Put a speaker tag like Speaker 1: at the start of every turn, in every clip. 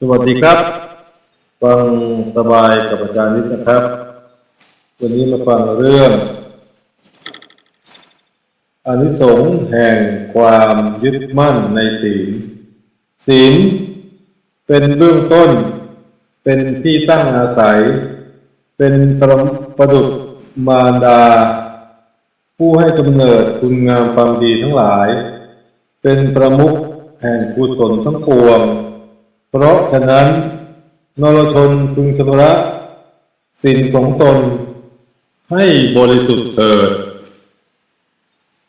Speaker 1: สวัสดีครับ ฟังสบายกับอาจารย์นิดนะครับ วันนี้มาฟังเรื่องอานิสงส์แห่งความยึดมั่นในศีล ศีลเป็นเบื้องต้น เป็นที่ตั้งอาศัย เป็นประประดุจมารดา ผู้ให้กำเนิดคุณงามความดีทั้งหลาย เป็นประมุขแห่งกุศลทั้งปวง เพราะฉะนั้นนรชนพึงชำระสินของตนให้บริสุทธิ์เถิด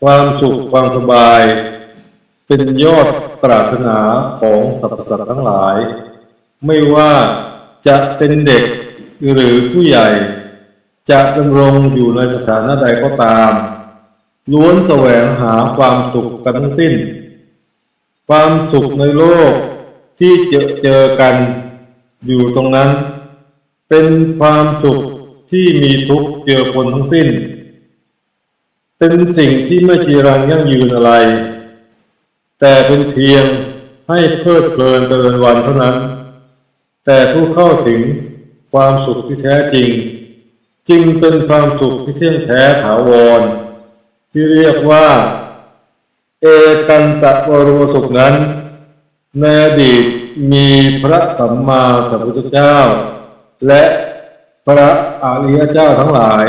Speaker 1: ความสุขความสบาย เป็นยอดปรารถนาของสรรพสัตว์ทั้งหลาย ไม่ว่าจะเป็นเด็กหรือผู้ใหญ่ จะดำรงอยู่ในสถานะใดก็ตาม ล้วนแสวงหาความสุขกันทั้งสิ้น ความสุขในโลก ที่เจอเจอกันอยู่ตรงนั้น เป็นความสุขที่มีทุกข์เจือปนทั้งสิ้น เป็นสิ่งที่ไม่จีรังยั่งยืนอะไร แต่เป็นเพียงให้เพลิดเพลินไปวันวันเท่านั้น แต่ผู้เข้าถึงความสุขที่แท้จริง จึงเป็นความสุขที่เที่ยงแท้ถาวร ที่เรียกว่า เอกันตะวรมสุขนั้น ในอดีตมีพระสัมมาสัมพุทธเจ้า และพระอริยเจ้าทั้งหลาย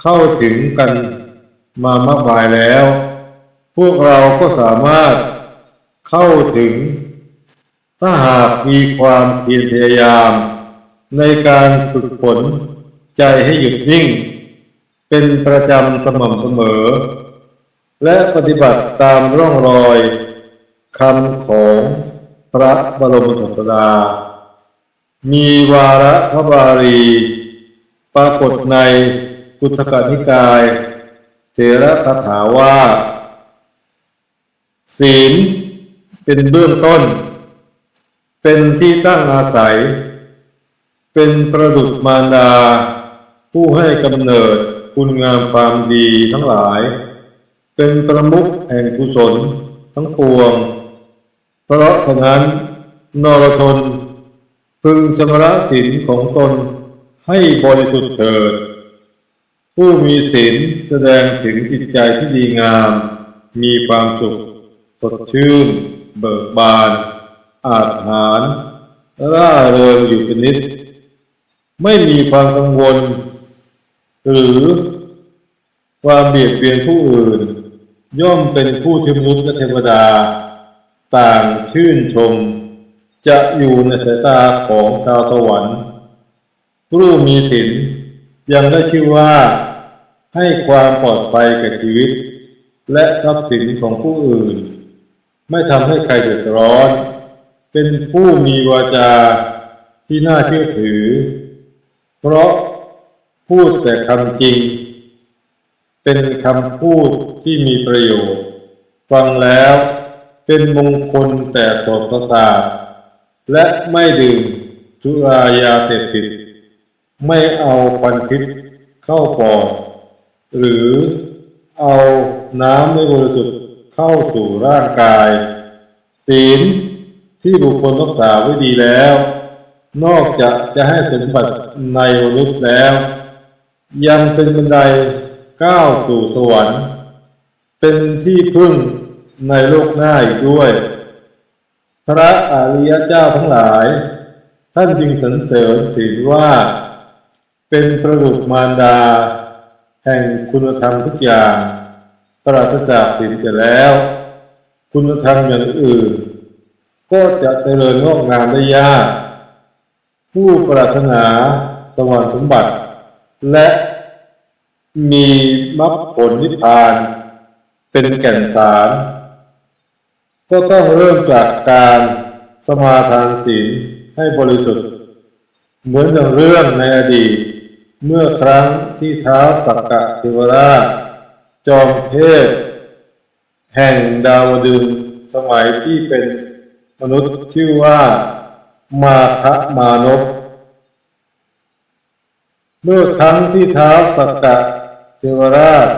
Speaker 1: เข้าถึงกันมามากมายแล้ว พวกเราก็สามารถเข้าถึง ถ้าหากมีความเพียรพยายาม ในการฝึกฝนใจให้หยุดนิ่ง เป็นประจำสม่ำเสมอ และปฏิบัติตามร่องรอย คำของพระบรมศาสดา มีวาระพระบาลี ปรากฏในพุทธกนิกายเถระคาถาว่า ศีลเป็นเบื้องต้น เป็นที่ตั้งอาศัย เป็นประดุจมารดา ผู้ให้กำเนิดคุณงามความดีทั้งหลาย เป็นประมุขแห่งกุศลทั้งปวง เพราะฉะนั้นนรชนพึงชำระศีลของตนให้บริสุทธิ์เถิด ผู้มีศีลแสดงถึงจิตใจที่ดีงาม มีความสุขสดชื่น เบิกบาน อาจหารร่าเริงอยู่เป็นนิด ไม่มีความกังวล หรือความเบียดเบียนผู้อื่น ย่อมเป็นผู้ที่มนุษย์และเทวดา ต่างชื่นชม จะอยู่ในสายตาของชาวสวรรค์ผู้มีศีลยังได้ชื่อว่า ให้ความปลอดภัยแก่ชีวิต และทรัพย์สินของผู้อื่น ไม่ทำให้ใครเดือดร้อน เป็นผู้มีวาจาที่น่าเชื่อถือ เพราะพูดแต่คำจริง เป็นคำพูดที่มีประโยชน์ ฟังแล้ว เป็นมงคลแต่สดประสาทและไม่ดื่มสุรายาเสพติด ไม่เอาควันพิษเข้าปอด หรือเอาน้ำไม่บริสุทธิ์เข้าสู่ร่างกาย ศีลที่บุคคลรักษาไว้ดีแล้ว นอกจากจะให้สมบัติในมนุษย์แล้ว ยังเป็นบันไดก้าวสู่สวรรค์ เป็นที่พึ่ง ในโลกหน้าอีกด้วย พระอริยเจ้าทั้งหลาย ท่านจึงสรรเสริญศีลว่า เป็นประดุจมารดา แห่งคุณธรรมทุกอย่าง ปราศจากศีลเสียแล้ว คุณธรรมอย่างอื่น ก็จะเจริญงอกงามได้ยาก ผู้ปรารถนาสวรรค์สมบัติ และมีมรรคผลนิพพาน เป็นแก่นสาร ก็ต้องเริ่มจากการสมาทานศีลให้บริสุทธิ์ เหมือนอย่างเรื่องในอดีต เมื่อครั้งที่ท้าวสักกะเทวราช จอมเทพแห่งดาวดึงสมัยที่เป็นมนุษย์ชื่อว่ามาคะมานพเมื่อครั้งที่ท้าวสักกะเทวราช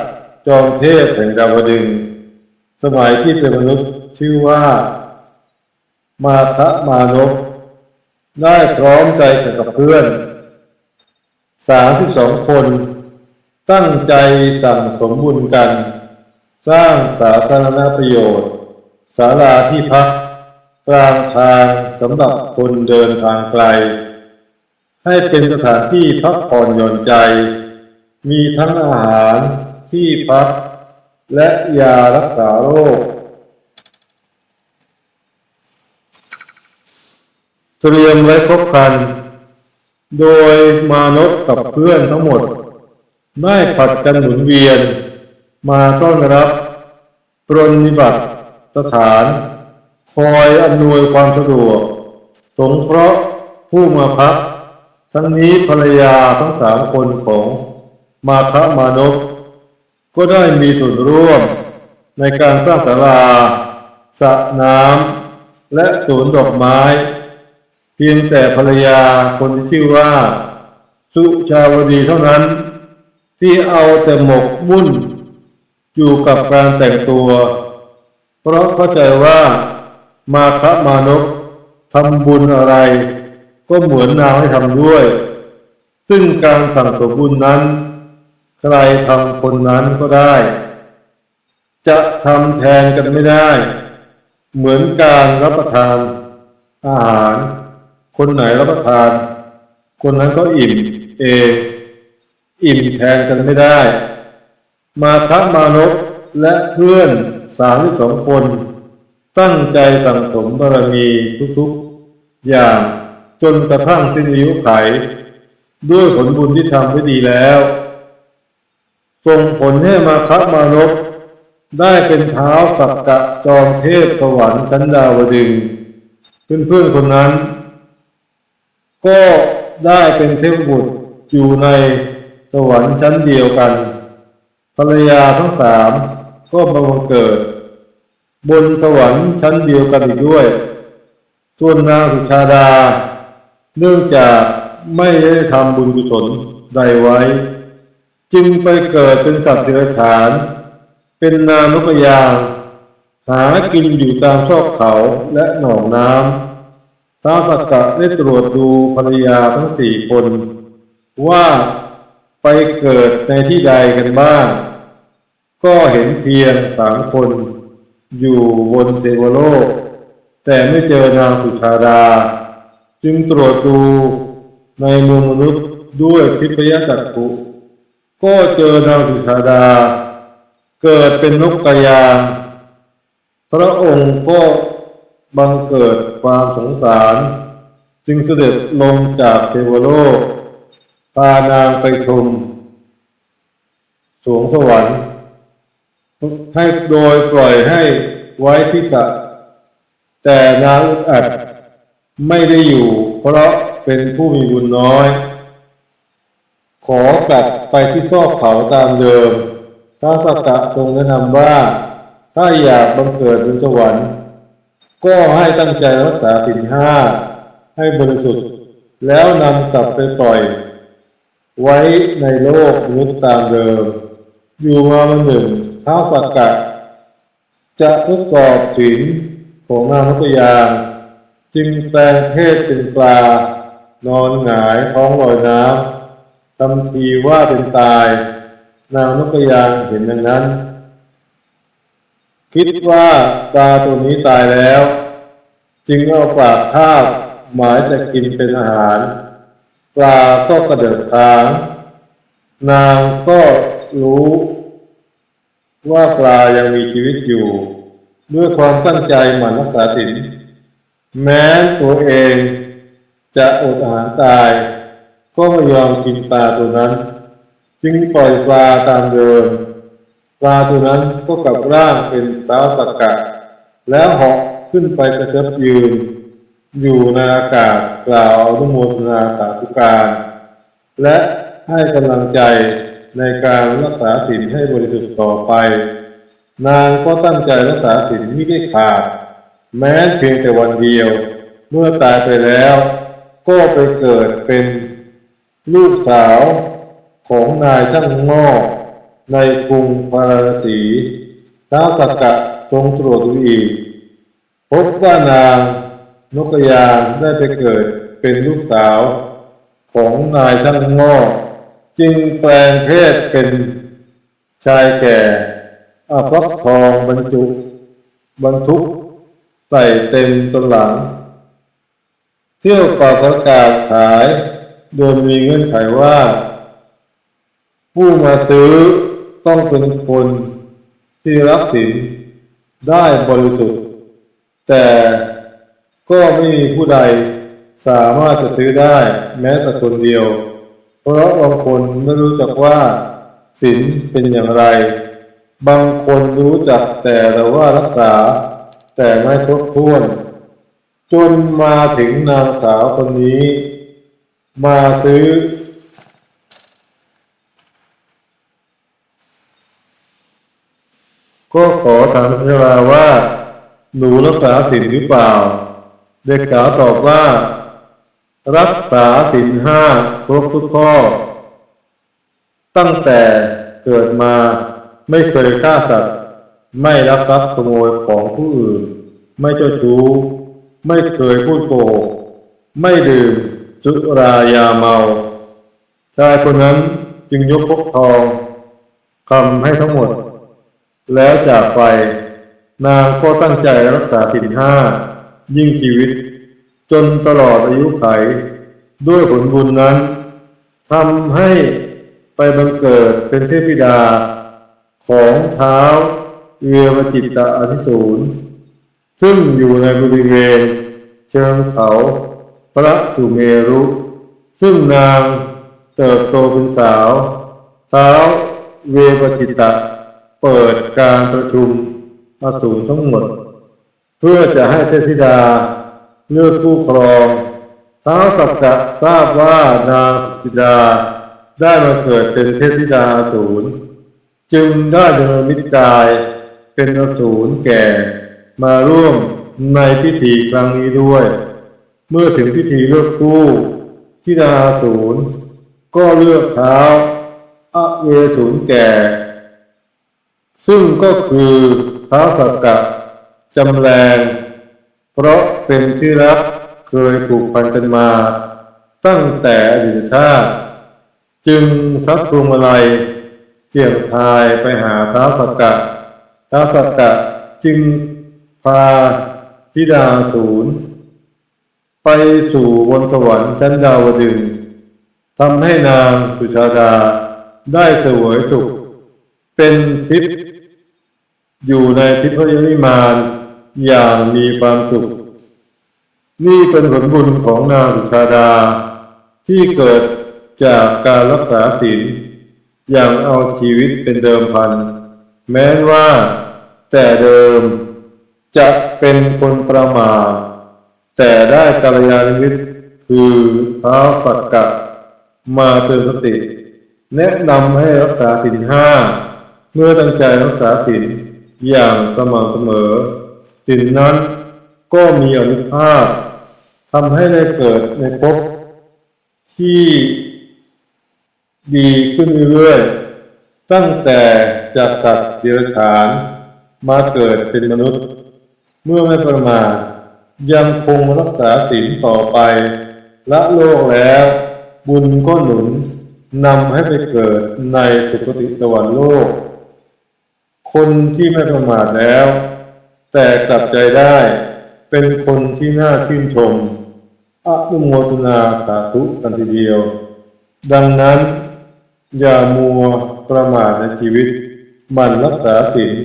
Speaker 1: จอมเทพแห่งดาวดึง สมัยที่เป็นมนุษย์ชื่อว่า มาคะมานพได้พร้อมใจกันกับเพื่อนสามสิบสองคน ตั้งใจสั่งสมบุญกัน สร้างสาธารณประโยชน์ศาลาที่พัก กลางทางสำหรับคนเดินทางไกล ให้เป็นสถานที่พักผ่อนหย่อนใจ มีทั้งอาหารที่พัก และยารักษาโรค เตรียมไว้ครบครัน โดยมานพกับเพื่อนทั้งหมด ได้ผัดกันหมุนเวียน มาต้อนรับ ปรนนิบัติสถาน คอยอำนวยความสะดวก สงเคราะห์ผู้มาพัก ทั้งนี้ภรรยาทั้งสามคนของมาคะมานพ ก็ได้มีส่วนร่วมในการสร้างศาลาสระน้ำและสวนดอกไม้ เพียงแต่ภรรยาคนที่ชื่อว่า สุชาวดีเท่านั้น ที่เอาแต่หมกมุ่น อยู่กับการแต่งตัว เพราะเข้าใจว่ามาคะมานพทำบุญอะไร ก็เหมือนนางให้ทำด้วย ซึ่งการสั่งสมบุญนั้น ใครทำคนนั้นก็ได้ จะทำแทนกันไม่ได้ เหมือนการรับประทานอาหาร คนไหนรับประทาน คนนั้นก็อิ่มเองอิ่มแทนกันไม่ได้ มาคะมานพและเพื่อนสามสองคน ตั้งใจสั่งสมบารมีทุกๆ อย่างจนกระทั่งสิ้นอายุไข ด้วยผลบุญที่ทำไว้ดีแล้ว ส่งผลให้มาคะมานพได้เป็นเท้าสักกะจอมเทพสวรรค์ชั้นดาวดึงส์เพื่อนคนนั้น ก็ได้เป็นเทพบุตรอยู่ในสวรรค์ชั้นเดียวกัน ภรรยาทั้งสามก็มาบังเกิด บนสวรรค์ชั้นเดียวกันอีกด้วย ส่วนนางสุชาดา เนื่องจากไม่ได้ทำบุญกุศลใดไว้ จึงไปเกิดเป็นสัตว์เดรัจฉาน เป็นนางนกกยาง หากินอยู่ตามซอกเขาและหนองน้ำท้าสักกะได้ตรวจดูภรรยาทั้งสี่คน ว่าไปเกิดในที่ใดกันบ้าง ก็เห็นเพียงสามคน อยู่บนเทวโลก แต่ไม่เจอนางสุชาดา จึงตรวจดูในเมืองมนุษย์ด้วยทิพยจักขุ ก็เจอนางสุชาดา เกิดเป็นนกกระยาง พระองค์ก็บังเกิดความสงสาร จึงเสด็จลงจากเทวโลก พานางไปชมสวงสวรรค์ให้โดยปล่อยให้ไว้ที่สระแต่นางอัดไม่ได้อยู่เพราะเป็นผู้มีบุญน้อย ขอกลับไปที่ซอกเขาตามเดิมท้าสักกะทรงแนะนำว่า ถ้าอยากบังเกิดบนสวรรค์ ก็ให้ตั้งใจรักษาศีลห้าให้บริสุทธิ์ แล้วนำกลับไปปล่อย ไว้ในโลกมนุษย์ตามเดิม อยู่มาวันหนึ่งท้าสักกะ จะทดสอบศีลของนางนกกระยาจึงแปลงเพศเป็นปลา นอนหงายท้องลอยน้ำ ทำทีว่าเป็นตาย นางนกกระยางเห็นดังนั้น คิดว่าปลาตัวนี้ตายแล้ว จึงเอาปากคาบหมายจะกินเป็นอาหาร ปลาก็กระเดิดทาง นางก็รู้ ว่าปลายังมีชีวิตอยู่ ด้วยความตั้งใจหมั่นรักษาศีลแม้ตัวเองจะอดอาหารตาย ก็ไม่ยอมกินปลาตัวนั้น จึงปล่อยปลาตามเดิม ปลาตัวนั้นก็กลับร่างเป็นสาวสักกะ แล้วเหาะขึ้นไปกระเทิบยืน อยู่ในอากาศกล่าวอนุโมทนาสาธุการ และให้กำลังใจในการรักษาศีลให้บริสุทธิ์ต่อไป นางก็ตั้งใจรักษาศีลไม่ได้ขาด แม้เพียงแต่วันเดียว เมื่อตายไปแล้ว ก็ไปเกิดเป็น ลูกสาวของนายช่างงอกในกรุงพาราณสีท้าวสักกะทรงตรวจดูอีก พบว่านางนกยางได้ไปเกิดเป็นลูกสาวของนายช่างงอกจึงแปลงเพศเป็นชายแก่อาพระทองบรรจุ บรรทุก ใส่เต็มตนหลัง เที่ยวป่าประกาศขาย โดยมีเงื่อนไขว่า ผู้มาซื้อต้องเป็นคนที่รักศีลได้บริสุทธิ์ แต่ก็ไม่มีผู้ใดสามารถจะซื้อได้แม้แต่คนเดียว เพราะบางคนไม่รู้จักว่าศีลเป็นอย่างไร บางคนรู้จักแต่แต่ว่ารักษา แต่ไม่ครบถ้วน จนมาถึงนางสาวคนนี้ มาซื้อ ก็ขอถามพระชาว่า หนูรักษาศีลหรือเปล่า เด็กสาวตอบว่า รักษาศีลห้าครบทุกข้อ ตั้งแต่เกิดมาไม่เคยฆ่าสัตว์ ไม่รักทรัพย์ขโมยของผู้อื่น ไม่เจ้าชู้ ไม่เคยพูดโกหกไม่ดื่ม สุรายาเมา ชายคนนั้นจึงยกพกทองคำให้ทั้งหมด แล้วจากไป นางก็ตั้งใจรักษาศีลห้า ยิ่งชีวิต จนตลอดอายุไข ด้วยผลบุญนั้นทำให้ไปบังเกิดเป็นเทพธิดา ของเท้าเวียวจิตตอธิสูรซึ่งอยู่ในบริเวณเชิงเขา พระสุเมรุ ซึ่งนางเติบโตเป็นสาวเท้าเววจิตตะ เปิดการประชุมอสูรทั้งหมด เพื่อจะให้เทพธิดาเลือกผู้ครองท้าวสักกะทราบว่านางธิดาได้มาเกิดเป็นเทพธิดาอสูรจึงได้เนินมิตรกายเป็นอสูรแก่มาร่วมในพิธีครั้งนี้ด้วย เมื่อถึงพิธีเลือกคู่ธิดาอสูรก็เลือกเท้าอเวสูรแก่ ซึ่งก็คือท้าสักกะจำแรงเพราะเป็นที่รักเคยผูกพันกันมา ตั้งแต่อดีตชาติจึงซักพวงมาลัยเสี่ยงทายไปหาท้าสักกะท้าสักกะจึงพาธิดาศูนย์ ไปสู่บนสวรรค์ชั้นดาวดึงทำให้นางสุชาดาได้เสวยสุข เป็นทิพย์อยู่ในทิพยวิมานอย่างมีความสุข นี่เป็นผลบุญของนางสุชาดา ที่เกิดจากการรักษาศีลอย่างเอาชีวิตเป็นเดิมพัน แม้ว่าแต่เดิมจะเป็นคนประมาท แต่ได้กัลยาณมิตรคือท้าสักกะ มาเตือนสติ แนะนำให้รักษาศีลห้าเมื่อตั้งใจรักษาศีลอย่างสม่ำเสมอศีลนั้นก็มีอนุภาพทำให้ได้เกิดในภพที่ดีขึ้นเรื่อยๆตั้งแต่จากสัตว์เดรัจฉานมาเกิดเป็นมนุษย์ เมื่อไม่ประมาท ยังคงรักษาศีลต่อไป ละโลกแล้ว บุญก็หนุนนำให้ไปเกิดในสุคติสวรรค์โลก คนที่ไม่ประมาทแล้ว แต่กลับใจได้เป็นคนที่น่าชื่นชมอนุโมทนาสาธุกันทีเดียว ดังนั้น อย่ามัวประมาทในชีวิต มันรักษาศีล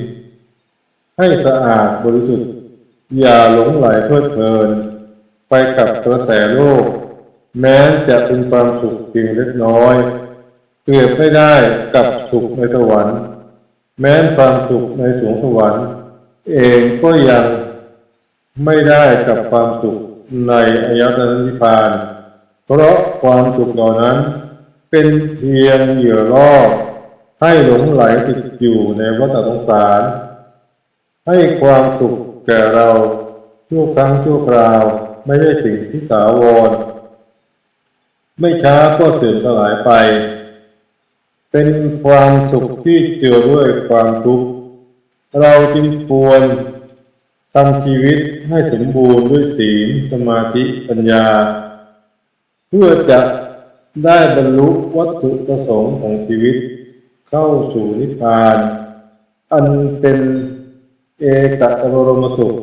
Speaker 1: ให้สะอาดบริสุทธิ์ อย่าหลงไหลเพลิดเพลิน ไปกับกระแสโลก แม้จะเป็นความสุขเพียงเล็กน้อยเปรียบไม่ได้กับสุขในสวรรค์ แม้ความสุขในสวงสวรรค์ เองก็ยังไม่ได้กับความสุขในอายตนะนิพพาน เพราะความสุขเหล่านั้น เป็นเพียงเหยื่อล่อให้หลงไหลติดอยู่ในวัฏสงสาร ให้ความสุข แก่เราชั่วครั้งชั่วคราวไม่ใช่สิ่งที่ถาวร ไม่ช้าก็เสื่อมสลายไป เป็นความสุขที่เจือด้วยความทุกข์เราจึงควรทำชีวิตให้สมบูรณ์ด้วยศีลสมาธิปัญญา เพื่อจะได้บรรลุวัตถุประสงค์ของชีวิต เข้าสู่นิพพาน อันเป็น เอกตบรมสุข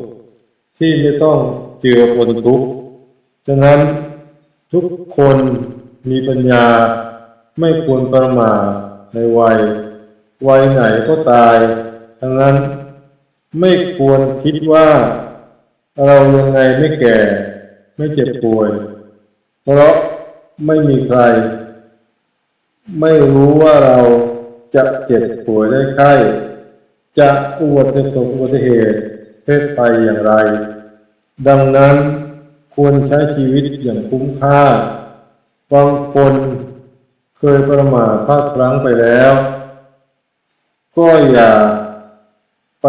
Speaker 1: ที่ไม่ต้องเจือปนทุกข์ฉะนั้นทุกคนมีปัญญาไม่ควรประมาทในวัย วัยไหนก็ตายทั้งนั้นไม่ควรคิดว่า เรายังไงไม่แก่ ไม่เจ็บป่วย เพราะไม่มีใคร ไม่รู้ว่าเราจะเจ็บป่วยได้ไข้ จะอุบัติเหตุอุบัติเหตุเพศภัยอย่างไร ดังนั้นควรใช้ชีวิตอย่างคุ้มค่า บางคนเคยประมาทพลาดพลั้งไปแล้ว ก็อย่าไป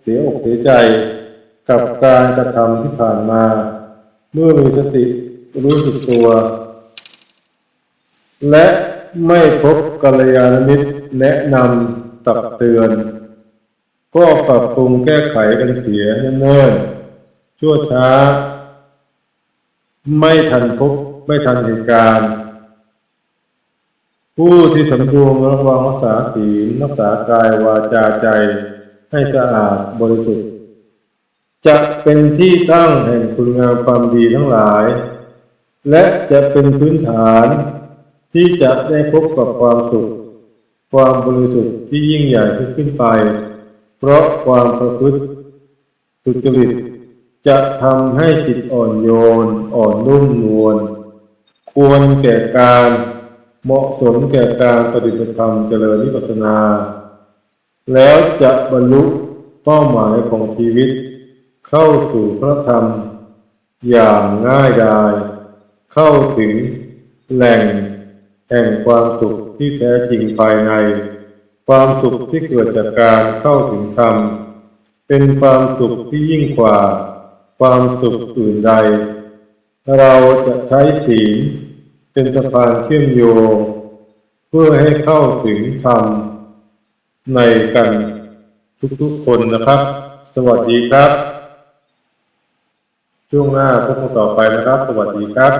Speaker 1: เสียอกเสียใจกับการกระทำที่ผ่านมา เมื่อมีสติรู้สึกตัว และไม่พบกัลยาณมิตรแนะนำตักเตือน ก็ปรับปรุงแก้ไขกันเสียเนิ่นๆชั่วช้า ไม่ทันพบไม่ทันเหตุการณ์ ผู้ที่สำรวมระวังรักษาศีลรักษากายวาจาใจ ให้สะอาดบริสุทธิ์ จะเป็นที่ตั้งแห่งคุณงามความดีทั้งหลาย และจะเป็นพื้นฐานที่จะได้พบกับความสุข ความบริสุทธิ์ที่ยิ่งใหญ่ขึ้นไป เพราะความประพฤติสุจริตจะทำให้จิตอ่อนโยน อ่อนนุ่มนวลควรแก่การเหมาะสมแก่การปฏิบัติธรรมเจริญวิปัสสนา แล้วจะบรรลุเป้าหมายของชีวิต เข้าสู่พระธรรม อย่างง่ายดาย เข้าถึงแหล่งแห่งความสุขที่แท้จริงภายใน ความสุขที่เกิดจากการเข้าถึงธรรม เป็นความสุขที่ยิ่งกว่า ความสุขอื่นใด เราจะใช้ศีลเป็นสะพานเชื่อมโยงเพื่อให้เข้าถึงธรรม ในกันทุกๆคนนะครับ สวัสดีครับ ช่วงหน้าพบกันต่อไปนะครับ สวัสดีครับ